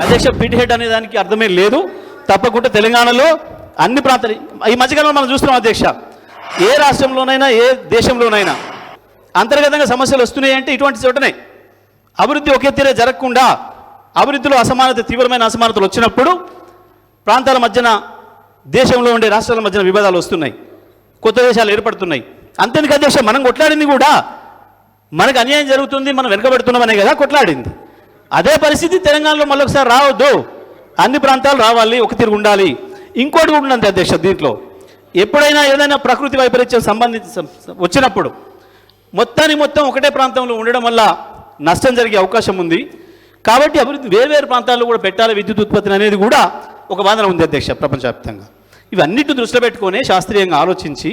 అధ్యక్ష pit head అనే దానికి అర్థమే లేదు. తప్పకుండా తెలంగాణలో అన్ని ప్రాంతాలు ఈ మధ్యకాలంలో మనం చూస్తున్నాం అధ్యక్ష. ఏ రాష్ట్రంలోనైనా ఏ దేశంలోనైనా అంతర్గతంగా సమస్యలు వస్తున్నాయి అంటే ఇటువంటి చోటనే అభివృద్ధి ఒకే తీరే జరగకుండా అభివృద్ధిలో అసమానత తీవ్రమైన అసమానతలు వచ్చినప్పుడు ప్రాంతాల మధ్యన దేశంలో ఉండే రాష్ట్రాల మధ్యన విభేదాలు వస్తున్నాయి. కొత్త దేశాలు ఏర్పడుతున్నాయి. అంతేందుకు అధ్యక్ష మనం కొట్లాడింది కూడా. మనకు అన్యాయం జరుగుతుంది మనం వెనకబెడుతున్నామనే కదా కొట్లాడింది. అదే పరిస్థితి తెలంగాణలో మళ్ళొకసారి రావద్దు. అన్ని ప్రాంతాలు రావాలి ఒక తిరిగి ఉండాలి. ఇంకోటి కూడా ఉన్నది అధ్యక్ష దీంట్లో. ఎప్పుడైనా ఏదైనా ప్రకృతి వైపరీత్యం సంబంధించి వచ్చినప్పుడు మొత్తానికి మొత్తం ఒకటే ప్రాంతంలో ఉండడం వల్ల నష్టం జరిగే అవకాశం ఉంది. కాబట్టి అభివృద్ధి వేర్వేరు ప్రాంతాల్లో కూడా పెట్టాలి విద్యుత్ ఉత్పత్తిని అనేది కూడా ఒక వాదన ఉంది అధ్యక్ష ప్రపంచవ్యాప్తంగా. ఇవన్నిటి దృష్టిలో పెట్టుకొని శాస్త్రీయంగా ఆలోచించి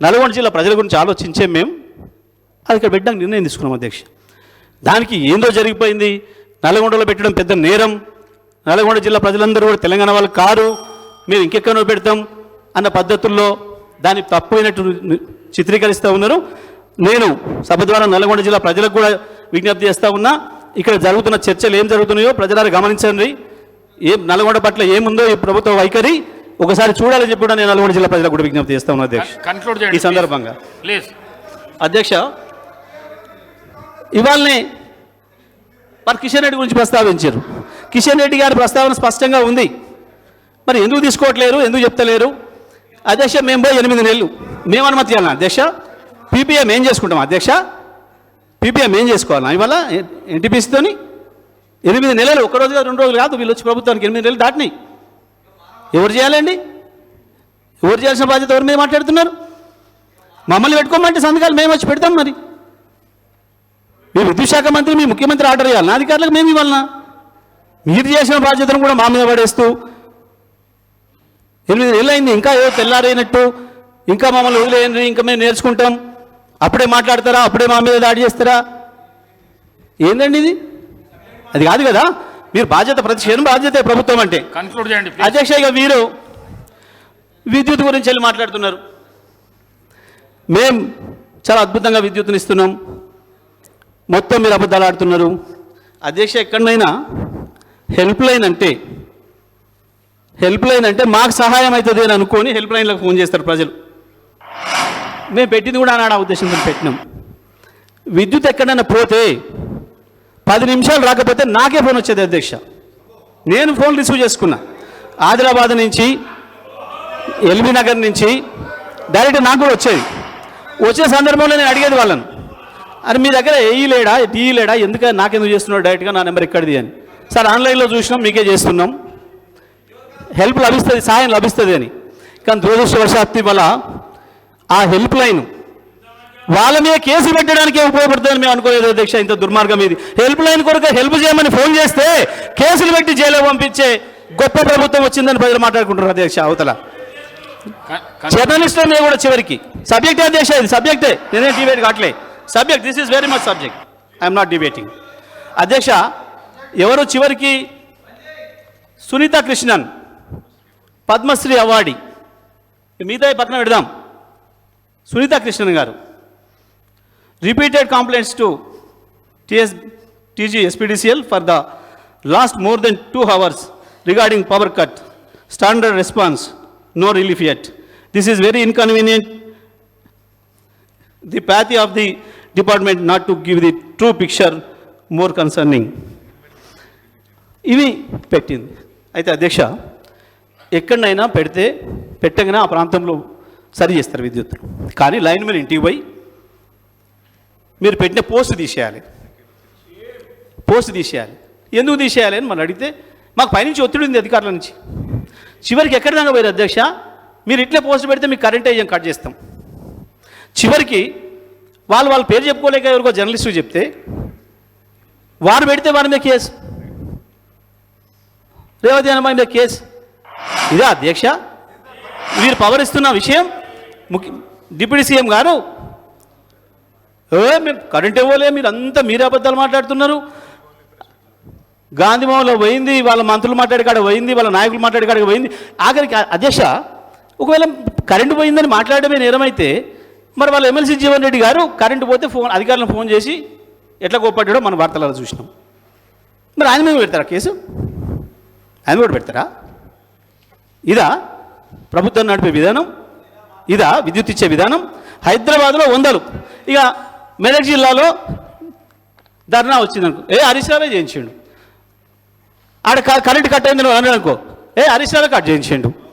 నల్గొండ జిల్లా ప్రజల గురించి ఆలోచించే మేము అది ఇక్కడ పెట్టడానికి నిర్ణయం తీసుకున్నాం అధ్యక్ష. దానికి ఏందో జరిగిపోయింది. నల్గొండలో పెట్టడం పెద్ద నేరం. నల్గొండ జిల్లా ప్రజలందరూ కూడా తెలంగాణ వాళ్ళు కారు మేము ఇంకెక్కడో పెడతాం అన్న పద్ధతుల్లో దాన్ని తప్పైనట్టు చిత్రీకరిస్తూ ఉన్నారు. నేను సభ ద్వారా నల్గొండ జిల్లా ప్రజలకు కూడా విజ్ఞప్తి చేస్తూ ఉన్నా ఇక్కడ జరుగుతున్న చర్చలు ఏం జరుగుతున్నాయో ప్రజలారా గమనించండి. ఏం నల్గొండ పట్ల ఏముందో ఈ ప్రభుత్వ వైఖరి ఒకసారి చూడాలని చెప్పి కూడా నేను నల్గొండ జిల్లా ప్రజలకు కూడా విజ్ఞప్తి చేస్తా ఉన్నా అధ్యక్ష. కన్క్లూడ్ ఈ సందర్భంగా. ప్లీజ్ అధ్యక్ష ఇవాళనే మరి కిషన్ రెడ్డి గురించి ప్రస్తావించారు. కిషన్ రెడ్డి గారి ప్రస్తావన స్పష్టంగా ఉంది. మరి ఎందుకు తీసుకోవట్లేరు? ఎందుకు చెప్తలేరు? అధ్యక్ష మేము పోయి ఎనిమిది నెలలు. మేము అనుమతి ఇవ్వాలన్నా అధ్యక్ష పీపీఎం ఏం చేసుకుంటాం? అధ్యక్ష పీపీఎం ఏం చేసుకోవాలన్నా ఇవాళ ఎన్టీపీసీతోని ఎనిమిది నెలలు ఒక రోజు కాదు రెండు రోజులు కాదు వీళ్ళు వచ్చి ప్రభుత్వానికి ఎనిమిది నెలలు దాటినాయి. ఎవరు చేయాలండి? ఎవరు చేయాల్సిన బాధ్యత ఎవరి మీద మాట్లాడుతున్నారు? మమ్మల్ని పెట్టుకోమంటే సంతకాలు మేము వచ్చి పెడతాం మరి. మీ విద్యుత్ శాఖ మంత్రి మీ ముఖ్యమంత్రి ఆర్డర్ ఇవ్వాలి. నా అధికారులకు మేము ఇవ్వాలనా? మీరు చేసిన బాధ్యతను కూడా మా మీద పడేస్తూ ఎనిమిది అయింది. ఇంకా ఏదో తెల్లారైనట్టు ఇంకా మమ్మల్ని వదిలేయండి ఇంకా మేము నేర్చుకుంటాం. అప్పుడే మాట్లాడతారా? అప్పుడే మా మీద దాడి చేస్తారా? ఏందండి ఇది? అది కాదు కదా. మీరు బాధ్యత ప్రతి క్షణం బాధ్యత ప్రభుత్వం అంటే. కన్క్లూడ్ చేయండి. అధ్యక్ష ఇక వీరు విద్యుత్ గురించి వెళ్ళి మాట్లాడుతున్నారు. మేం చాలా అద్భుతంగా విద్యుత్తుని ఇస్తున్నాం మొత్తం మీరు అబద్ధాలు ఆడుతున్నారు. అధ్యక్ష ఎక్కడైనా హెల్ప్ లైన్ అంటే హెల్ప్ లైన్ అంటే మాకు సహాయం అవుతుంది అని అనుకొని హెల్ప్ లైన్లకు ఫోన్ చేస్తారు ప్రజలు. మేము పెట్టింది కూడా ఆనాడు ఆ ఉద్దేశంతో పెట్టినాం. విద్యుత్ ఎక్కడైనా పోతే పది నిమిషాలు రాకపోతే నాకే ఫోన్ వచ్చేది అధ్యక్ష. నేను ఫోన్ రిసీవ్ చేసుకున్నా. ఆదిలాబాద్ నుంచి ఎల్బీ నగర్ నుంచి డైరెక్ట్ నాకు కూడా వచ్చేది. వచ్చే సందర్భంలో నేను అడిగేది వాళ్ళని. అరే మీ దగ్గర ఏఈ లేడా టీ లేడా? ఎందుకని నాకెందుకు చేస్తున్నాడు డైరెక్ట్గా నా నెంబర్ ఎక్కడిది అని. సార్ ఆన్లైన్లో చూసినాం మీకే చేస్తున్నాం. హెల్ప్ లభిస్తుంది సాయం లభిస్తుంది అని. కానీ దురదృష్టవశాత్తు వల్ల ఆ హెల్ప్ లైన్ వాళ్ళ మీద కేసు పెట్టడానికే ఉపయోగపడుతుందని మేము అనుకోలేదు అధ్యక్ష ఇంత దుర్మార్గం ఇది. హెల్ప్ లైన్ కొరకు హెల్ప్ చేయమని ఫోన్ చేస్తే కేసులు పెట్టి జైలు పంపించే గొప్ప ప్రభుత్వం వచ్చిందని ప్రజలు మాట్లాడుకుంటారు అధ్యక్ష అవతల. జర్నలిస్టుల మీద కూడా చివరికి. సబ్జెక్టే అధ్యక్ష ఇది సబ్జెక్టే. నేనే డిబేట్ కావట్లే. Subject this is very much subject I'm not debating అధ్యక్ష ఎవరు చివరికి సునీత కృష్ణన్ పద్మశ్రీ అవార్డి మిగతా పక్కన పెడదాం. సునీత కృష్ణన్ గారు. Repeated complaints to TS TG SPDCL for the last more than two hours regarding power cut standard response no relief yet this is very inconvenient the apathy of the department not to give the true picture more concerning. ఇవి పెట్టింది. అయితే అధ్యక్ష ఎక్కడైనా పెడితే పెట్టగానే ఆ ప్రాంతంలో సరి చేస్తారు విద్యుత్ కానీ లైన్ మీద ఇంటికి పోయి మీరు పెట్టిన పోస్ట్ తీసేయాలి. పోస్ట్ తీసేయాలి. ఎందుకు తీసేయాలి అని మనం అడిగితే మాకు పైనుంచి ఒత్తిడి ఉంది అధికారుల నుంచి. చివరికి ఎక్కడ దాకా పోయారు అధ్యక్ష? మీరు ఇట్లే పోస్ట్ పెడితే మీకు కరెంట్ ఏం కట్ చేస్తాం. చివరికి వాళ్ళు వాళ్ళ పేరు చెప్పుకోలేక ఎవరికో జర్నలిస్టు చెప్తే వారు పెడితే వారి మీద కేసు. రేవతి అన్నమాయి మీద కేసు. ఇదే అధ్యక్ష? వీరు పవర్ ఇస్తున్న విషయం? ముఖ్య డిప్యూటీ సీఎం గారు ఏ మేము కరెంట్ ఇవ్వలే మీరు అంతా మీరే అబద్ధాలు మాట్లాడుతున్నారు. గాంధీ భవన్లో పోయింది వాళ్ళ మంత్రులు మాట్లాడే కాడ పోయింది వాళ్ళ నాయకులు మాట్లాడే కాడ పోయింది. ఆఖరికి అధ్యక్ష ఒకవేళ కరెంటు పోయిందని మాట్లాడమే నేరమైతే మరి వాళ్ళ ఎమ్మెల్సీ జీవన్ రెడ్డి గారు కరెంటు పోతే ఫోన్ అధికారులను ఫోన్ చేసి ఎట్లా కోపడ్డాడో మన వార్తలలో చూసినాం. మరి ఆయన మీద పెడతారా కేసు? ఆయన కూడా పెడతారా? ఇదా ప్రభుత్వం నడిపే విధానం? ఇదా విద్యుత్ ఇచ్చే విధానం? హైదరాబాద్లో వందలు. ఇక మెదక్ జిల్లాలో ధర్నా వచ్చిందనుకో. ఏ హరీష్ రావే చేయించిండు. ఆడ క- కరెంట్ కట్ అయిందని అనుకో. ఏ హరీష్ రావే కట్ చేయించిండు.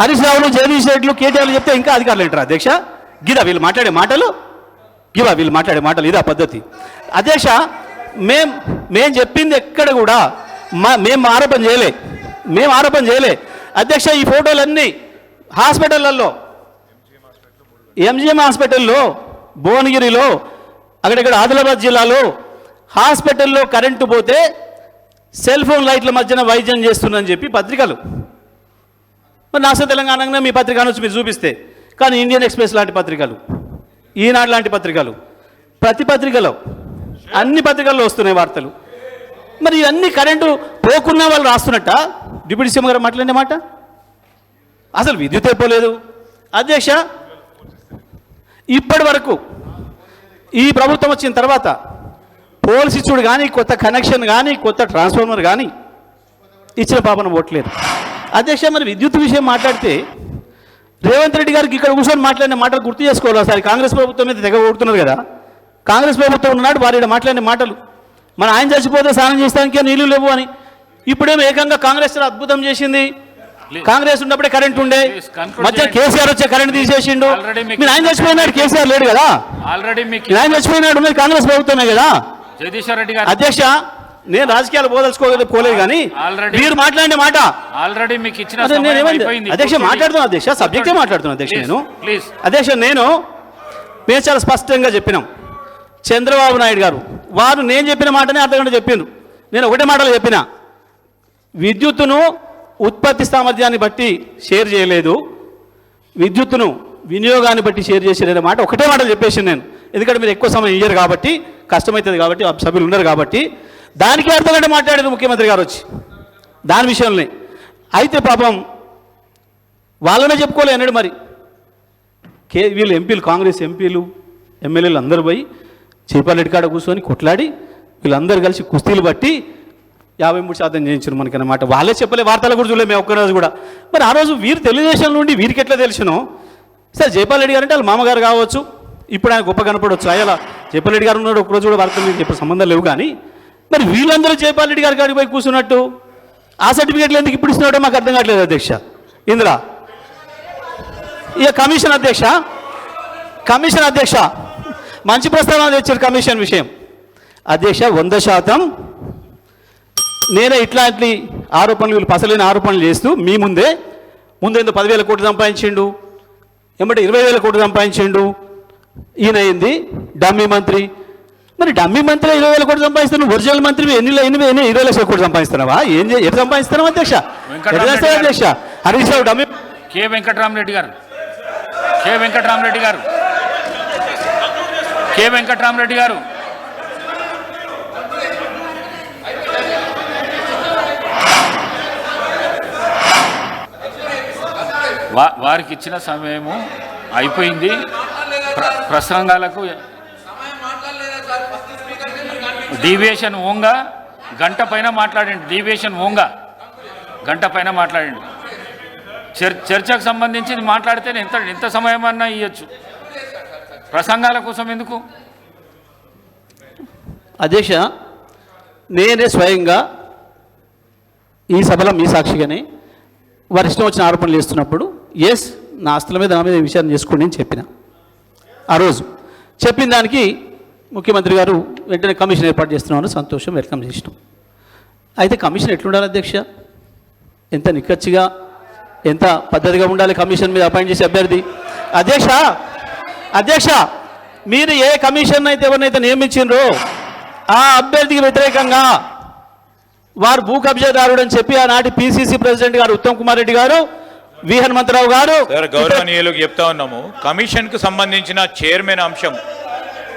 హరీష్ రావులు జగదీష్ రెడ్డిలు కేటీఆర్లు చెప్తే ఇంకా అధికారులు ఏంటారు అధ్యక్ష? గిదా వీళ్ళు మాట్లాడే మాటలు? గివా వీళ్ళు మాట్లాడే మాటలు ఇదా పద్ధతి. అధ్యక్ష మేం మేం చెప్పింది ఎక్కడ కూడా మా మేము ఆరోపణ చేయలే. మేము ఆరోపణ చేయలే. అధ్యక్ష ఈ ఫోటోలన్నీ హాస్పిటళ్ళల్లో ఎంజిఎం హాస్పిటల్లో భువనగిరిలో అక్కడక్కడ ఆదిలాబాద్ జిల్లాలో హాస్పిటల్లో కరెంటు పోతే సెల్ ఫోన్ లైట్ల మధ్యన వైద్యం చేస్తుందని చెప్పి పత్రికలు. మరి నాస తెలంగాణలో మీ పత్రిక అనొచ్చు మీరు చూపిస్తే. కానీ ఇండియన్ ఎక్స్ప్రెస్ లాంటి పత్రికలు ఈనాడు లాంటి పత్రికలు ప్రతి పత్రికలో అన్ని పత్రికల్లో వస్తున్నాయి వార్తలు. మరి ఇవన్నీ కరెంటు పోకున్నా వాళ్ళు రాస్తున్నట్ట? డిప్యూటీ సీఎం గారు మాట్లాడిన మాట? అసలు విద్యుత్ అయిపోలేదు అధ్యక్ష ఇప్పటి వరకు ఈ ప్రభుత్వం వచ్చిన తర్వాత పోల్స్ ఇచ్చుడు కానీ కొత్త కనెక్షన్ కానీ కొత్త ట్రాన్స్ఫార్మర్ కానీ ఇచ్చిన పాపన ఓట్లేదు. అధ్యక్ష మరి విద్యుత్ విషయం మాట్లాడితే రేవంత్ రెడ్డి గారికి ఇక్కడ కూర్చొని మాట్లాడిన మాటలు గుర్తు చేసుకోవాలి ఒకసారి. కాంగ్రెస్ ప్రభుత్వం మీద తెగ ఓడుతున్నారు కదా. కాంగ్రెస్ ప్రభుత్వం ఉన్నాడు వారి మాట్లాడిన మాటలు. మన ఆయన చచ్చిపోతే స్నానం చేస్తానికే నీళ్ళు లేవు అని. ఇప్పుడేమో ఏకంగా కాంగ్రెస్ అద్భుతం చేసింది? కాంగ్రెస్ ఉన్నప్పుడే కరెంట్ ఉండే. మధ్య. కేసీఆర్ వచ్చే కరెంట్ తీసేసిండు. మీరు ఆయన చచ్చిపోయినాడు కేసీఆర్ లేడు కదా. ఆల్రెడీ ఆయన చచ్చిపోయినాడు కాంగ్రెస్ ప్రభుత్వమే కదా. జగదీశ్వర్ రెడ్డి గారు. అధ్యక్ష నేను రాజకీయాలు పోదలుచుకోలేదు పోలేదు కానీ మీరు మాట్లాడిన మాట. ఆల్రెడీ మీకు ఇచ్చిన అధ్యక్ష మాట్లాడుతున్నా అధ్యక్ష సబ్జెక్టే మాట్లాడుతున్నా అధ్యక్ష నేను. ప్లీజ్ అధ్యక్ష నేను మేము చాలా స్పష్టంగా చెప్పినాం. చంద్రబాబు నాయుడు గారు వారు నేను చెప్పిన మాటనే అర్ధగంట చెప్పిండ్రు. నేను ఒకటే మాటలో చెప్పిన. విద్యుత్తును ఉత్పత్తి సామర్థ్యాన్ని బట్టి షేర్ చేయలేదు. విద్యుత్తును వినియోగాన్ని బట్టి షేర్ చేసేదనే మాట ఒకటే మాట చెప్పేసి నేను. ఎందుకంటే మీరు ఎక్కువ సమయం ఇయ్యరు కాబట్టి కష్టమవుతుంది కాబట్టి సభ్యులు ఉన్నారు కాబట్టి. దానికి అర్థగంట మాట్లాడారు ముఖ్యమంత్రి గారు వచ్చి. దాని విషయంలోనే. అయితే పాపం వాళ్ళనే చెప్పుకోలే అన్నాడు మరి. కే వీళ్ళు ఎంపీలు కాంగ్రెస్ ఎంపీలు ఎమ్మెల్యేలు అందరూ పోయి చేపాలెడ్డి కాడ కూర్చొని కొట్లాడి వీళ్ళందరూ కలిసి కుస్తీలు బట్టి యాభై మూడు శాతం చేయించారు మనకి వాళ్ళే చెప్పలే వార్తలు కూడా చూడలేదు మేము ఒక్కరోజు కూడా. మరి ఆ రోజు వీరు తెలుగుదేశం నుండి వీరికి ఎట్లా తెలిసినో? సరే జైపాల్ రెడ్డి గారు అంటే వాళ్ళ మామగారు కావచ్చు. ఇప్పుడు ఆయన గొప్ప కనపడవచ్చు అయ్యలా జైపాల్ రెడ్డి గారు ఉన్నాడు ఒకరోజు కూడా వార్తలు మీకు సంబంధం లేవు కానీ మరి వీళ్ళందరూ జైపాల్ రెడ్డి గారి కాడికి పోయి కూర్చున్నట్టు? ఆ సర్టిఫికేట్లు ఎందుకు ఇప్పుడు ఇస్తున్నాడో మాకు అర్థం కావట్లేదు అధ్యక్ష. ఇందిరా ఇక కమిషన్ అధ్యక్ష. కమిషన్ అధ్యక్ష. మంచి ప్రస్తావన తెచ్చారు కమిషన్ విషయం. అధ్యక్ష వంద శాతం. నేనే ఇట్లాంటి ఆరోపణలు వీళ్ళు పసలేని ఆరోపణలు చేస్తూ మీ ముందే ముందేందో పదివేల కోట్లు సంపాదించిండు ఏమంటే ఇరవై వేల కోట్లు సంపాదించిండు. ఈయన అయింది డమ్మీ మంత్రి. మరి డమ్మీ మంత్రి ఇరవై వేల కోట్లు సంపాదిస్తున్నావు ఒరిజినల్ మంత్రి ఎన్ని ఎన్ని ఎన్ని ఇరవై లక్షల కోట్లు సంపాదిస్తున్నావా? ఏం ఎట్లా సంపాదిస్తున్నావు అధ్యక్ష? అధ్యక్ష? హరీష్ రావు డమ్మీ కె వెంకటరామరెడ్డి గారు. కె వెంకటరామరెడ్డి గారు. కె వెంకటరామరెడ్డి గారు. వారికి ఇచ్చిన సమయము అయిపోయింది. ప్ర- ప్రసంగాలకు డీవియేషన్ ఓంగా గంట పైన మాట్లాడండి డీవియేషన్ ఓంగా గంట పైన మాట్లాడండి. చర్ చర్చకు సంబంధించి మాట్లాడితే ఎంత ఎంత సమయం అన్నా ఇవ్వచ్చు ప్రసంగాల కోసం ఎందుకు? అధ్యక్ష నేనే స్వయంగా ఈ సభలో మీ సాక్షిగానే వారి ఇష్టం వచ్చిన ఆరోపణలు చేస్తున్నప్పుడు ఎస్ నా ఆస్తుల మీద నా మీద విచారణ చేసుకోండి అని చెప్పిన. ఆ రోజు చెప్పిన దానికి ముఖ్యమంత్రి గారు వెంటనే కమిషన్ ఏర్పాటు చేస్తున్నామని సంతోషం వెల్కమ్ చేసినాం. అయితే కమిషన్ ఎట్లుండాలి అధ్యక్ష? ఎంత నిక్కచ్చిగా ఎంత పద్ధతిగా ఉండాలి కమిషన్ మీద అపాయింట్ చేసే అభ్యర్థి? అధ్యక్ష అధ్యక్ష మీరు ఏ కమిషన్ అయితే ఎవరినైతే నియమించిండ్రో ఆ అభ్యర్థికి వ్యతిరేకంగా వారు భూ కబ్జాదారుడు అని చెప్పి ఆనాటి పిసిసి ప్రెసిడెంట్ గారు ఉత్తమ్ కుమార్ రెడ్డి గారు వి హనుమంతరావు గారు గౌరవనీయులకు చెప్తా ఉన్నాము. కమిషన్కు సంబంధించిన చైర్మన్ అంశం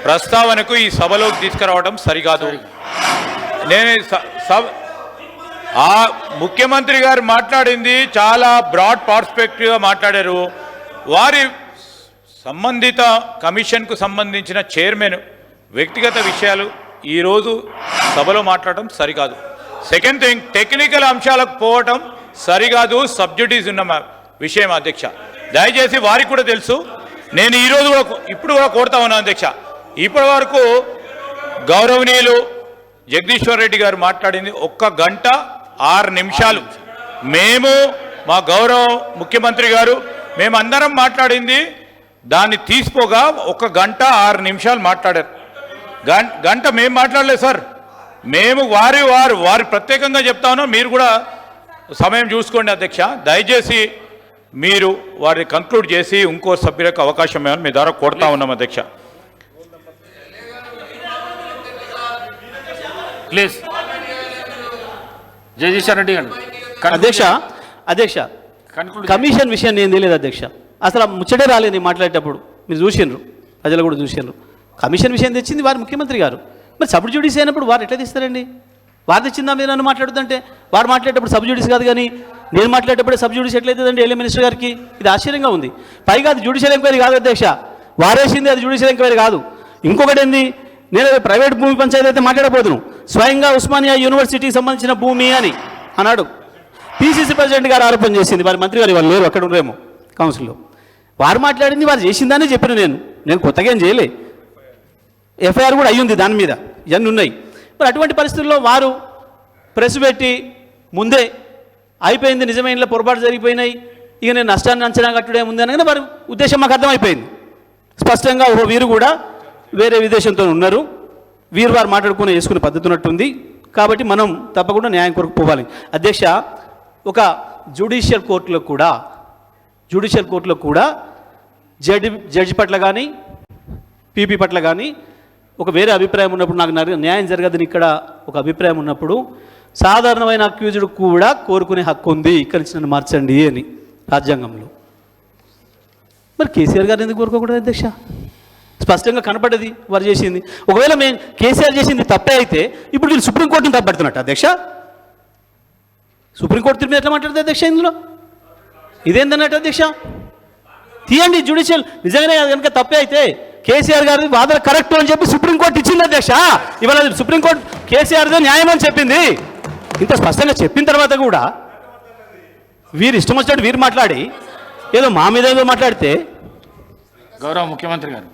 ప్రస్తావనకు ఈ సభలోకి తీసుకురావడం సరికాదు. నేను సభ ఆ ముఖ్యమంత్రి గారు మాట్లాడింది చాలా బ్రాడ్ పర్స్పెక్టివ్గా మాట్లాడారు. వారి సంబంధిత కమిషన్కు సంబంధించిన చైర్మన్ వ్యక్తిగత విషయాలు ఈరోజు సభలో మాట్లాడటం సరికాదు. సెకండ్ థింగ్ టెక్నికల్ అంశాలకు పోవటం సరికాదు సబ్జెక్టీస్ ఉన్న మా- విషయం అధ్యక్ష. దయచేసి వారికి కూడా తెలుసు నేను ఈరోజు కూడా ఇప్పుడు కూడా కోరుతా ఉన్నాను అధ్యక్ష. ఇప్పటి వరకు గౌరవనీయులు జగదీశ్వర్ రెడ్డి గారు మాట్లాడింది ఒక్క గంట ఆరు నిమిషాలు. మేము మా గౌరవ ముఖ్యమంత్రి గారు మేమందరం మాట్లాడింది దాన్ని తీసుకోగా ఒక గంట ఆరు నిమిషాలు మాట్లాడారు. గం- గంట మేము మాట్లాడలేదు సార్. మేము వారి వారు వారి ప్రత్యేకంగా చెప్తాను మీరు కూడా సమయం చూసుకోండి అధ్యక్ష. దయచేసి మీరు వారిని కంక్లూడ్ చేసి ఇంకో సభ్యులకు అవకాశం ఇవ్వమని మీ ద్వారా కోరుతా ఉన్నాం అధ్యక్ష. ప్లీజ్. జగదీశ్వర్ రెడ్డి గారు అధ్యక్ష అధ్యక్ష కమిషన్ విషయం నేను తెలియదు అధ్యక్ష. అసలు ఆ ముచ్చటే రాలేదు మాట్లాడేటప్పుడు. మీరు చూసిండ్రు ప్రజలు కూడా చూసిండ్రు కమిషన్ విషయం తెచ్చింది వారు ముఖ్యమంత్రి గారు. మరి సబ్ జ్యుడిస్ అయినప్పుడు వారు ఎట్లా తీస్తారండి? వారు తెచ్చిందా మీరు నన్ను మాట్లాడుతుంటే? వారు మాట్లాడేటప్పుడు సబ్ జ్యుడిస్ కాదు కానీ నేను మాట్లాడేటప్పుడు సబ్ జ్యుడిస్ ఎట్లయితుందండి ఎల్ఏ మినిస్టర్ గారికి? ఇది ఆశ్చర్యంగా ఉంది. పైగా అది జ్యుడిషియల్ ఎంక్వైరీ కాదు అధ్యక్ష. వారేసింది అది జ్యుడిషియల్ ఎంక్వైరీ కాదు. ఇంకొకటి ఏంది? నేను ప్రైవేట్ భూమి పంచాయతీ అయితే మాట్లాడబోదును స్వయంగా ఉస్మానియా యూనివర్సిటీకి సంబంధించిన భూమి అని అన్నాడు. పీసీసీ ప్రెసిడెంట్ గారు ఆరోపణ చేసింది. వారి మంత్రి గారు వాళ్ళు లేరు అక్కడ ఉండరేమో కౌన్సిల్లో. వారు మాట్లాడింది వారు చేసిందని చెప్పిన నేను. నేను కొత్తగా ఏం చేయలే. ఎఫ్ఐఆర్ కూడా అయ్యింది దాని మీద. ఇవన్నీ ఉన్నాయి. మరి అటువంటి పరిస్థితుల్లో వారు ప్రెస్ పెట్టి ముందే అయిపోయింది నిజమైన పొరపాటు జరిగిపోయినాయి ఇక నేను నష్టాన్ని అంచనా కట్టుడే ఉంది అనగానే వారి ఉద్దేశం మాకు అర్థమైపోయింది. స్పష్టంగా ఓ వీరు కూడా వేరే విదేశంతో ఉన్నారు. వీరు వారు మాట్లాడుకుని వేసుకునే పద్ధతి ఉన్నట్టుంది. కాబట్టి మనం తప్పకుండా న్యాయం కొరకు పోవాలి. అధ్యక్ష ఒక జ్యుడిషియల్ కోర్టులో కూడా జ్యుడిషియల్ కోర్టులో కూడా జడ్జి జడ్జి పట్ల కానీ పీపీ పట్ల కానీ ఒక వేరే అభిప్రాయం ఉన్నప్పుడు నాకు న్యాయం జరగదని ఇక్కడ ఒక అభిప్రాయం ఉన్నప్పుడు సాధారణమైన అక్యూజుడు కూడా కోరుకునే హక్కు ఉంది. ఇక్కడి నుంచి నన్ను మార్చండి అని రాజ్యాంగంలో. మరి కేసీఆర్ గారు ఎందుకు కోరుకోకూడదు అధ్యక్ష? స్పష్టంగా కనపడేది వారు చేసింది. ఒకవేళ మేము కేసీఆర్ చేసింది తప్పే అయితే ఇప్పుడు వీళ్ళు సుప్రీంకోర్టుని తప్పడుతున్నట్టు అధ్యక్ష? సుప్రీంకోర్టు తీర్పు ఎట్లా మాట్లాడుతుంది అధ్యక్ష ఇందులో? ఇదేందన్నట్టు అధ్యక్ష? తీయండి జ్యుడిషియల్ నిజంగానే కనుక తప్పే అయితే కేసీఆర్ గారి వాదన కరెక్ట్ అని చెప్పి సుప్రీంకోర్టు ఇచ్చింది అధ్యక్ష. ఇవాళ సుప్రీంకోర్టు కేసీఆర్దే న్యాయం అని చెప్పింది. ఇంత స్పష్టంగా చెప్పిన తర్వాత కూడా వీరు ఇష్టం వచ్చినట్టు వీరు మాట్లాడి ఏదో మా మీద ఏదో మాట్లాడితే గౌరవ ముఖ్యమంత్రి గారు